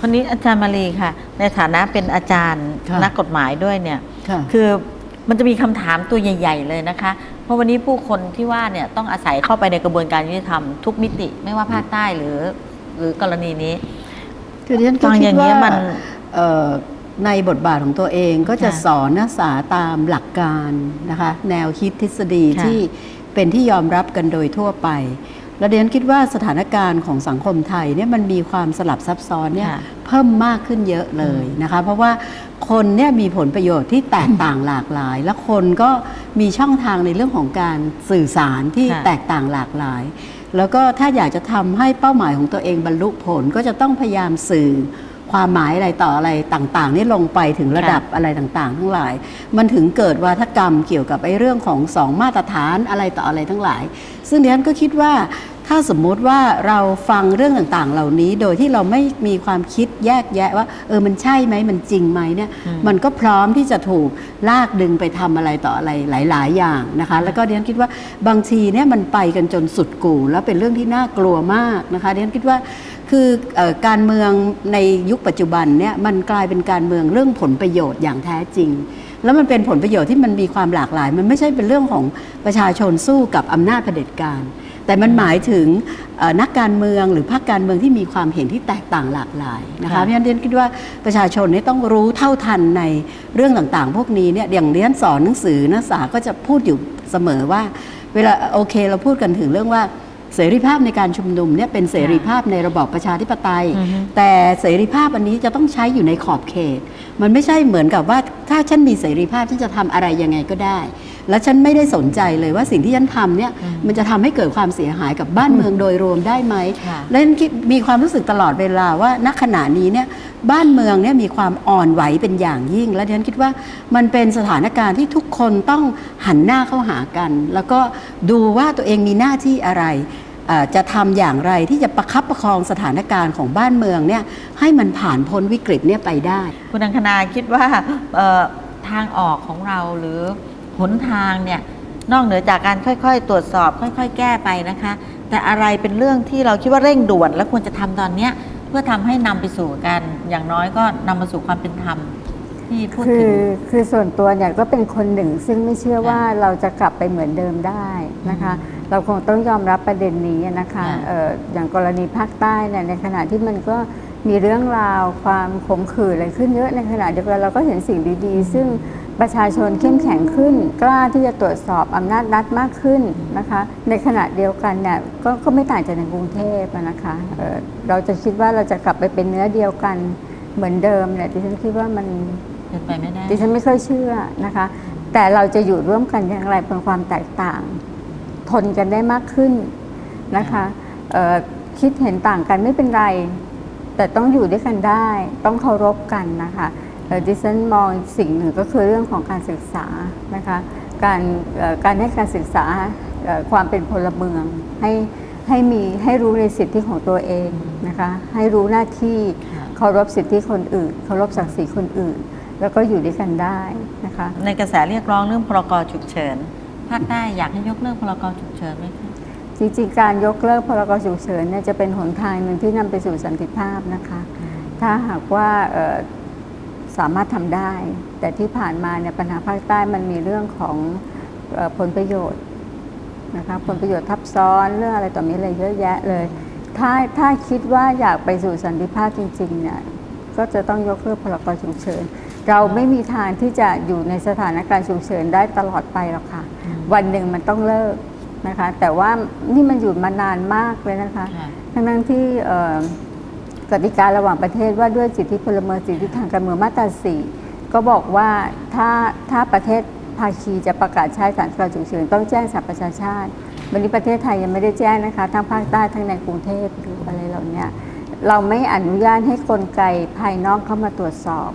วันนี้อาจารย์มารีค่ะ ในฐานะเป็นอาจารย์ค่ะนักกฎหมายด้วยเนี่ยค่ะคือมันจะมีคำถามตัวใหญ่ ๆ เลยนะคะ เพราะวันนี้ผู้คนที่ว่าเนี่ยต้องอาศัยเข้าไปในกระบวนการยุติธรรมทุกมิติไม่ว่าภาคใต้หรือหรือกรณีนี้คือดิฉันก็ฟังคิอดย่างเงี้ว่ายมันเอ่อในบทบาทของตัวเองก็จะค่ะสอนนักศึกษาตามหลักการนะคะ แนวคิดทฤษฎีค่ะที่เป็นที่ยอมรับกันโดยทั่วไป และดิฉันคิดว่าสถานการณ์ของสังคมไทยเนี่ยมันมีความสลับซับซ้อนเนี่ยค่ะเพิ่มมากขึ้นเยอะเลยนะคะเพราะว่าคนเนี่ยมีผลประโยชน์ที่แตกต่างหลากหลาย และคนก็มีช่องทางในเรื่องของการสื่อสารที่ค่ะแตกต่างหลากหลาย แล้วก็ถ้าอยากจะทำให้เป้าหมายของตัวเองบรรลุผลก็จะต้องพยายามสื่อ ความหมายอะไรต่ออะไรต่างๆนี่ลงไปถึงระดับอะไรต่างๆ ทั้งหลาย มันถึงเกิดวาทกรรมเกี่ยวกับไอ้เรื่องของสองมาตรฐานอะไรต่ออะไรทั้งหลาย ซึ่งดิฉันก็คิดว่าถ้าสมมุติว่าเราฟังเรื่องต่างๆ เหล่านี้โดยที่เราไม่มีความคิดแยกแยะว่า เออมันใช่ไหมมันจริงไหมเนี่ยอืมมันก็พร้อมที่จะถูกลากดึงไปทำอะไรต่ออะไรหลาย ๆ อย่างนะคะ แล้วก็ดิฉันคิดว่าบางทีเนี่ยมันไปกันจนสุดกู่ แล้วเป็นเรื่องที่น่ากลัวมากนะคะดิฉันคิดว่า คืออการเมืองในยุคปัจจุบันเนี่ยมันกลายเป็นการเมืองเรื่องผลประโยชน์อย่างแท้จริง แล้วมันเป็นผลประโยชน์ที่มันมีความหลากหลาย มันไม่ใช่เป็นเรื่องของประชาชนสู้กับอำนาจเผด็จการ แต่มันหมายถึงนักการเมืองหรือพรรคการเมืองที่มีความเห็นที่แตกต่างหลากหลายนะคะเพราะฉะนั้นเรียนคิดว่าประชาชนนี่ต้องรู้เท่าทันในเรื่องต่างๆ พวกนี้เนี่ยอย่างเรียนสอนหนังสือนักศึกษาก็จะพูดอยู่เสมอว่า เวลาโอเคเราพูดกันถึงเรื่องว่า เสรีภาพในการชุมนุมเนี่ยเป็นเสรีภาพในระบอบประชาธิปไตยอือฮึแต่เสรีภาพอันนี้จะต้องใช้อยู่ในขอบเขต มันไม่ใช่เหมือนกับว่าถ้าฉันมีเสรีภาพฉันจะทำอะไรยังไงก็ได้ และฉันไม่ได้สนใจเลยว่าสิ่งที่ฉันทำเนี่ยอืมมันจะทำให้เกิดความเสียหายกับบ้านเมืองโดยรวมได้ไหมค่ะและฉันคิดมีความรู้สึกตลอดเวลาว่าณขณะนี้เนี่ยบ้านเมืองเนี่ยมีความอ่อนไหวเป็นอย่างยิ่ง และดิฉันคิดว่ามันเป็นสถานการณ์ที่ทุกคนต้องหันหน้าเข้าหากัน แล้วก็ดูว่าตัวเองมีหน้าที่อะไรเอ่อ จะทำอย่างไรที่จะประคับประคองสถานการณ์ของบ้านเมืองเนี่ยให้มันผ่านพ้นวิกฤตเนี่ยไปได้ คุณอังคณาคิดว่าทางออกของเราหรือหนทางเนี่ยนอกเหนือจากการค่อยๆ ตรวจสอบ ค่อยๆ แก้ไปนะคะ แต่อะไรเป็นเรื่องที่เราคิดว่าเร่งด่วน และควรจะทำตอนเนี้ยเพื่อทำให้นำไปสู่การอย่างน้อยก็นำมาสู่ความเป็นธรรม ที่พูดคืถึองคือส่วนตัวเนี่ยก็เป็นคนหนึ่งซึ่งไม่เชื่อว่าเราจะกลับไปเหมือนเดิมได้นะคะ เราคงต้องยอมรับประเด็นนี้นะคะค่ะเอ่ออย่างกรณีภาคใต้เนี่ยในขณะที่มันก็มีเรื่องราวความขมขื่นอะไรขึ้นเยอะในขณะเดียวกันเราก็เห็นสิ่งดีๆ ซึ่งประชาชนเข้มแข็งขึ้น กล้าที่จะตรวจสอบอำนาจรัฐมากขึ้นนะคะ ในขณะเดียวกันเนี่ยก็ก็ไม่ต่างจากในกรุงเทพอะนะคะเอ่อเราจะคิดว่าเราจะกลับไปเป็นเนื้อเดียวกัน เหมือนเดิมเนี่ยดิฉันคิดว่ามัน เป็นไปไม่ได้ดิฉันไม่ค่อยเชื่อนะคะ แต่เราจะอยู่ร่วมกันอย่างไรบนความแตกต่าง ทนกันได้มากขึ้นนะคะเอ่อคิดเห็นต่างกันไม่เป็นไร แต่ต้องอยู่ด้วยกันได้ ต้องเคารพกันนะคะเอ่อดิฉันมองอีกสิ่งหนึ่งก็คือเรื่องของการศึกษานะคะการเอ่อการให้การศึกษาเอ่อความเป็นพลเมืองให้ให้มีให้รู้ในสิทธิของตัวเองนะคะให้รู้หน้าที่ค่ะเคารพสิทธิคนอื่น เคารพศักดิ์ศรีคนอื่น แล้วก็อยู่ด้วยกันได้นะคะ ในกระแสเรียกร้องเรื่องพรกฉุกเฉินภาคใต้อยากให้ยกเลิกพรกฉุกเฉินไหมคะจริงๆการยกเลิกพรกฉุกเฉินเนี่ยจะเป็นหนทางหนึ่งที่นำไปสู่สันติภาพนะคะ ถ้าหากว่าเอ่อสามารถทำได้ แต่ที่ผ่านมาเนี่ยปัญหาภาคใต้มันมีเรื่องของเอ่อผลประโยชน์นะคะผลประโยชน์ทับซ้อนเรื่องอะไรต่อมีอะไรเยอะแยะเลย ถ้าถ้าคิดว่าอยากไปสู่สันติภาพจริงๆเนี่ยก็จะต้องยกเลิกพรกฉุกเฉิน เราไม่มีทางที่จะอยู่ในสถานการณ์ฉุกเฉินได้ตลอดไปหรอกค่ะ วันหนึ่งมันต้องเลิกนะคะ แต่ว่านี่มันอยู่มานานมากเลยนะคะค่ะทั้งนั้นที่เอ่อกติการะหว่างประเทศว่าด้วยสิทธิพลเมืองสิทธิทางการเมืองมาตราสี่ก็บอกว่าถ้าถ้าประเทศภาคีจะประกาศใช้สถานการณ์ฉุกเฉินต้องแจ้งสหประชาชาติวันนี้ประเทศไทยยังไม่ได้แจ้งนะคะ ทั้งภาคใต้ทั้งในกรุงเทพหรืออะไรเหล่านี้เราไม่อนุญาตให้กลไกภายนอกเข้ามาตรวจสอบ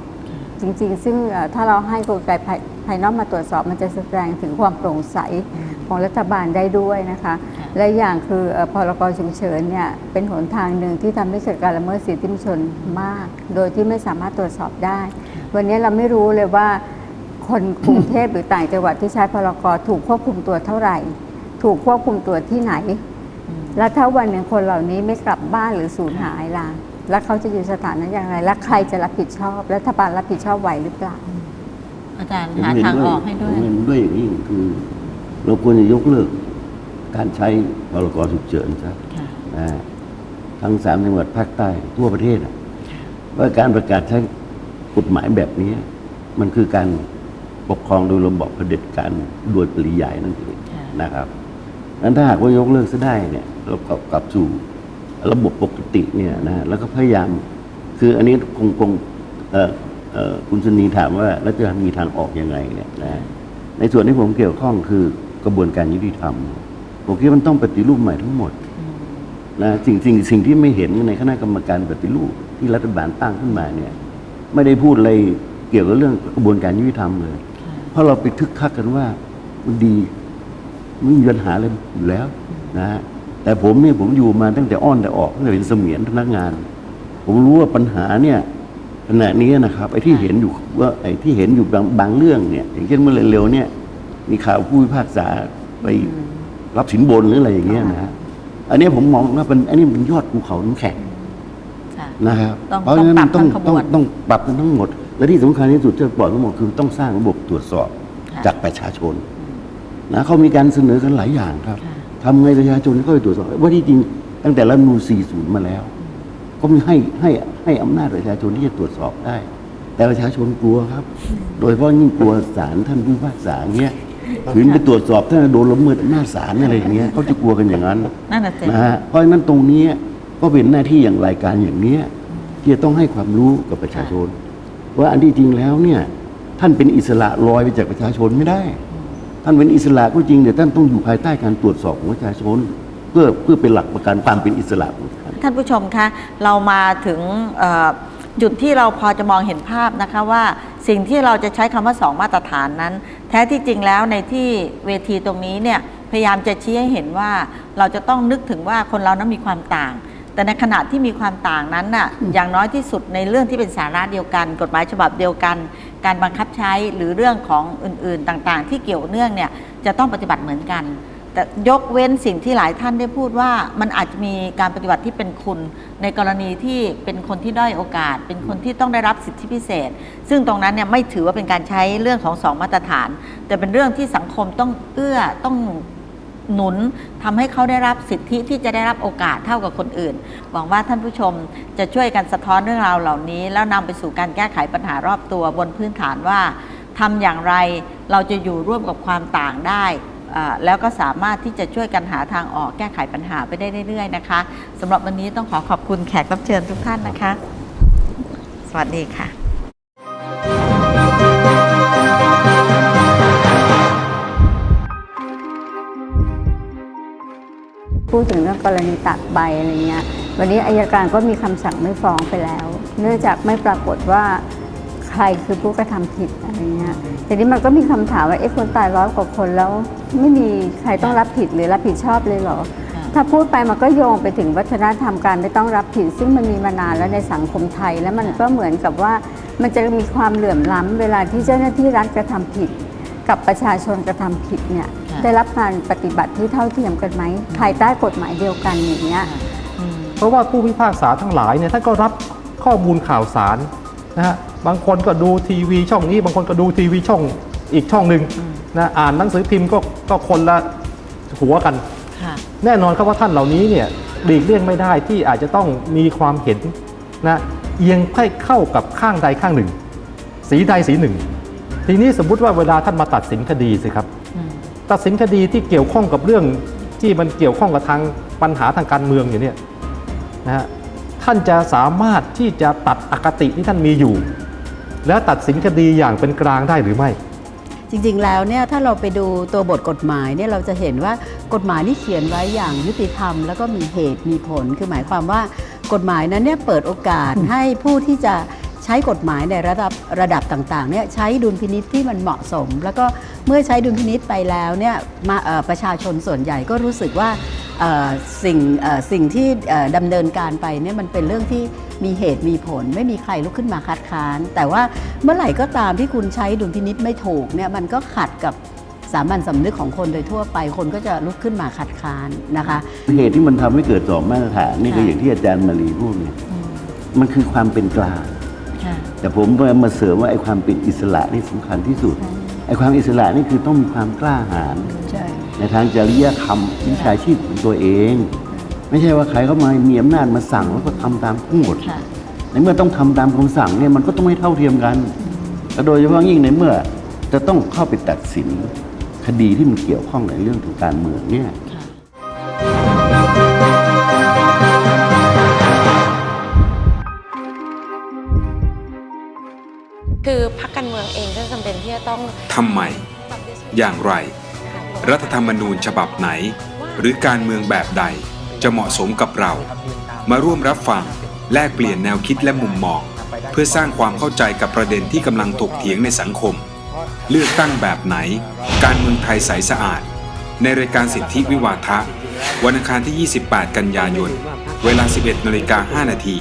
จริงๆ ซึ่งเอ่อถ้าเราให้กลไกภายภายนอกมาตรวจสอบ มันจะแสดงถึงความโปร่งใสของรัฐบาลได้ด้วยนะคะค่ะและอย่างคือเอ่อพรกฉุกเฉินเนี่ยเป็นหนทางหนึ่งที่ทำให้เกิดการละเมิดสิทธิมนุษยชนมาก โดยที่ไม่สามารถตรวจสอบได้ วันนี้เราไม่รู้เลยว่าคนกรุงเทพหรือต่างจังหวัดที่ใช้พรกถูกควบคุมตัวเท่าไหร่ ถูกควบคุมตัวที่ไหนอืมแล้วถ้าวันหนึ่งคนเหล่านี้ไม่กลับบ้านหรือสูญหายล่ะ แล้วเขาจะอยู่สถานะอย่างไร และใครจะรับผิดชอบ รัฐบาลรับผิดชอบไหวหรือเปล่า อาจารย์ผมหาเห็นทางด้วยออกให้ด้วยผมเห็นด้วยอย่างยิ่งคือ เราควรจะยกเลิก การใช้พรกฉุกเฉินซะค่ะนะฮะทั้งสามจังหวัดภาคใต้ทั่วประเทศอะว่าการประกาศใช้กฎหมายแบบนี้ มันคือการปกครองโดยระบอบเผด็จการโดยปริยายนั่นเองค่ะนะครับนั้นถ้าหากว่ายกเลิกซะได้เนี่ยเรากลับกลับสู่ ระบบปกติเนี่ยนะแล้วก็พยายาม คืออันนี้คงคงคุณสนีถามว่าแล้วจะมีทางออกยังไงเนี่ยนะในส่วนที่ผมเกี่ยวข้องคือกระบวนการยุติธรรม ผมคิดมันต้องปฏิรูปใหม่ทั้งหมดนะสิ่งสิ่งสิ่งที่ไม่เห็นในคณะกรรมการปฏิรูปที่รัฐบาลตั้งขึ้นมาเนี่ย ไม่ได้พูดอะไรเกี่ยวกับเรื่องกระบวนการยุติธรรมเลย เพราะเราไปทึกคักกันว่ามันดีไม่มีปัญหาอะไรอยู่แล้วนะฮะ แต่ผมเนี่ยผมอยู่มาตั้งแต่อ้อนแต่ออกตั้งแต่เป็นเสมียนพนักงาน ผมรู้ว่าปัญหาเนี่ยขณะนี้นะครับไอ้ที่เห็นอยู่ว่าไอ้ที่เห็นอยู่บางบางเรื่องเนี่ย อย่างเช่นเมื่อเร็วๆเนี่ยมีข่าวผู้พิพากษาไปรับสินบนหรืออะไรอย่างเงี้ยนะฮะอันนี้ผมมองว่าเป็นอันนี้เป็นยอดภูเขาน้ำแข็งค่ะนะครับต้องเพราะฉะนั้นต้ต้อองงปรับทั้งขบต้องวนต้องปรับกันทั้งหมด และที่สำคัญที่สุดที่บอกทั้งหมดคือต้องสร้างระบบตรวจสอบค่ะจากประชาชนนะเขามีการเสนอกันหลายอย่างครับค่ะ ทำไงประชาชนเข้าไปตรวจสอบว่าที่จริงตั้งแต่รัฐธรรมนูล40 มาแล้ว ก็มีให้ให้ให้อำนาจประชาชนที่จะตรวจสอบได้ แต่ประชาชนกลัวครับ โดยเฉพาะยิ่งกลัวศาลท่านผู้พิพากษาเงี้ยถึงไปตรวจสอบท่านโดนละเมิดอำนาจศาลอะไรอย่างเงี้ยเขาจะกลัวกันอย่างนั้นนั่นน่ะสินะฮะเพราะฉะนั้นตรงนี้ก็เป็นหน้าที่อย่างรายการอย่างเนี้ยที่จะต้องให้ความรู้กับประชาชน ว่าอันที่จริงแล้วเนี่ยท่านเป็นอิสระลอยไปจากประชาชนไม่ได้ ท่านเป็นอิสระก็จริงแต่ท่านต้องอยู่ภายใต้การตรวจสอบของประชาชนเพื่อเพื่อเป็นหลักประกันความเป็นอิสระของท่าน ท่านผู้ชมคะเรามาถึงเอ่อจุดที่เราพอจะมองเห็นภาพนะคะว่าสิ่งที่เราจะใช้คำว่าสองมาตรฐานนั้น แท้ที่จริงแล้วในที่เวทีตรงนี้เนี่ยพยายามจะชี้ให้เห็นว่าเราจะต้องนึกถึงว่าคนเรานั้นมีความต่าง แต่ในขณะที่มีความต่างนั้นน่ะอย่างน้อยที่สุดในเรื่องที่เป็นสาระเดียวกัน กฎหมายฉบับเดียวกัน การบังคับใช้หรือเรื่องของอื่นๆต่างๆ ที่เกี่ยวเนื่องเนี่ยจะต้องปฏิบัติเหมือนกัน แต่ยกเว้นสิ่งที่หลายท่านได้พูดว่ามันอาจจะมีการปฏิบัติที่เป็นคุณ ในกรณีที่เป็นคนที่ด้อยโอกาส เป็นคนที่ต้องได้รับสิทธิพิเศษ ซึ่งตรงนั้นเนี่ยไม่ถือว่าเป็นการใช้เรื่องของสองมาตรฐาน แต่เป็นเรื่องที่สังคมต้องเอื้อต้อง หนุนทำให้เขาได้รับสิทธิที่จะได้รับโอกาสเท่ากับคนอื่น หวังว่าท่านผู้ชมจะช่วยกันสะท้อนเรื่องราวเหล่านี้ แล้วนำไปสู่การแก้ไขปัญหารอบตัวบนพื้นฐานว่าทำอย่างไรเราจะอยู่ร่วมกับความต่างได้อ่าแล้วก็สามารถที่จะช่วยกันหาทางออกแก้ไขปัญหาไปได้เรื่อยๆนะคะสำหรับวันนี้ต้องขอขอบคุณแขกรับเชิญทุกท่านนะคะ สวัสดีค่ะ พูดถึงเรื่องกรณีตัดใบอะไรเงี้ย วันนี้อายการก็มีคำสั่งไม่ฟ้องไปแล้ว เนื่องจากไม่ปรากฏว่าใครคือผู้กระทำผิดอะไรเงี้ยทีนี้มันก็มีคำถามว่าเอ๊ะคนตายร้อยกว่าคนแล้ว ไม่มีใครต้องรับผิดหรือรับผิดชอบเลยเหรอค่ะถ้าพูดไปมันก็โยงไปถึงวัฒนธรรมการไม่ต้องรับผิด ซึ่งมันมีมานานแล้วในสังคมไทย แล้วมันก็เหมือนกับว่ามันจะมีความเหลื่อมล้ำเวลาที่เจ้าหน้าที่รัฐกระทำผิด กับประชาชนกระทำผิดเนี่ยค่ะ ได้รับการปฏิบัติที่เท่าเทียมกันไหมภายใต้กฎหมายเดียวกันอย่างเงี้ยอืมเพราะว่าผู้พิพากษาทั้งหลายเนี่ยท่านก็รับข้อมูลข่าวสารนะฮะบางคนก็ดูทีวีช่องนี้ บางคนก็ดูทีวีช่องอีกช่องหนึ่งนะอ่านหนังสือพิมพ์ก็ก็คนละหัวกันค่ะแน่นอนครับว่าท่านเหล่านี้เนี่ยหลีกเลี่ยงไม่ได้ที่อาจจะต้องมีความเห็นนะเอียงให้เข้ากับข้างใดข้างหนึ่ง สีใดสีหนึ่ง ทีนี้สมมุติว่าเวลาท่านมาตัดสินคดีสิครับอืม ตัดสินคดีที่เกี่ยวข้องกับเรื่องที่มันเกี่ยวข้องกับทางปัญหาทางการเมืองอยู่เนี่ยนะฮะท่านจะสามารถที่จะตัดอคติที่ท่านมีอยู่ แล้วตัดสินคดีอย่างเป็นกลางได้หรือไม่ จริงๆแล้วเนี่ยถ้าเราไปดูตัวบทกฎหมายเนี่ยเราจะเห็นว่ากฎหมายนี่เขียนไว้อย่างยุติธรรม แล้วก็มีเหตุมีผลคือหมายความว่ากฎหมายนั้นเนี่ยเปิดโอกาสให้ผู้ที่จะ ใช้กฎหมายในระดับระดับต่างๆเนี่ยใช้ดุลพินิษที่มันเหมาะสม แล้วก็เมื่อใช้ดุลพินิษไปแล้วเนี่ยมาเอ่อประชาชนส่วนใหญ่ก็รู้สึกว่าเอ่อสิ่งเอ่อสิ่งที่เอ่อดำเนินการไปเนี่ยมันเป็นเรื่องที่มีเหตุมีผล ไม่มีใครลุกขึ้นมาคัดค้าน แต่ว่าเมื่อไหร่ก็ตามที่คุณใช้ดุลพินิษไม่ถูกเนี่ยมันก็ขัดกับสามัญสำนึกของคนโดยทั่วไปคนก็จะลุกขึ้นมาคัดค้านนะคะ เหตุที่มันทำให้เกิดสองมาตรฐานนี่ก็ค่ะอย่างที่อาจารย์มารีพูดเนี่ยมันคือความเป็นกลางค่ะ แต่ผมมาเสริมว่าไอ้ความเป็นอิสระนี่สำคัญที่สุดไอ้ความอิสระนี่คือต้องมีความกล้าหาญใช่ในทางจริยธรรมวิชาชีพของตัวเอง ไม่ใช่ว่าใครเข้ามามีอำนาจมาสั่งแล้วก็ทำตามทั้งหมดค่ะในเมื่อต้องทำตามคำสั่งเนี่ยมันก็ต้องไม่เท่าเทียมกันและโดยเฉพาะยิ่งในเมื่อจะต้องเข้าไปตัดสินคดีที่มันเกี่ยวข้องในเรื่องทางการเมืองเนี่ย จำเป็นที่จะต้องทำไม อย่างไร รัฐธรรมนูญฉบับไหน หรือการเมืองแบบใดจะเหมาะสมกับเรา มาร่วมรับฟังแลกเปลี่ยนแนวคิดและมุมมอง เพื่อสร้างความเข้าใจกับประเด็นที่กำลังถกเถียงในสังคม เลือกตั้งแบบไหน การเมืองไทยใสสะอาด ในรายการสิทธิวิวาทะ วันอังคารที่ 28 กันยายน เวลา 11นาฬิกา5นาที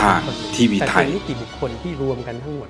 ทางทีวีไทยแต่เป็นนิติบุคคลที่รวมกันทั้งหมด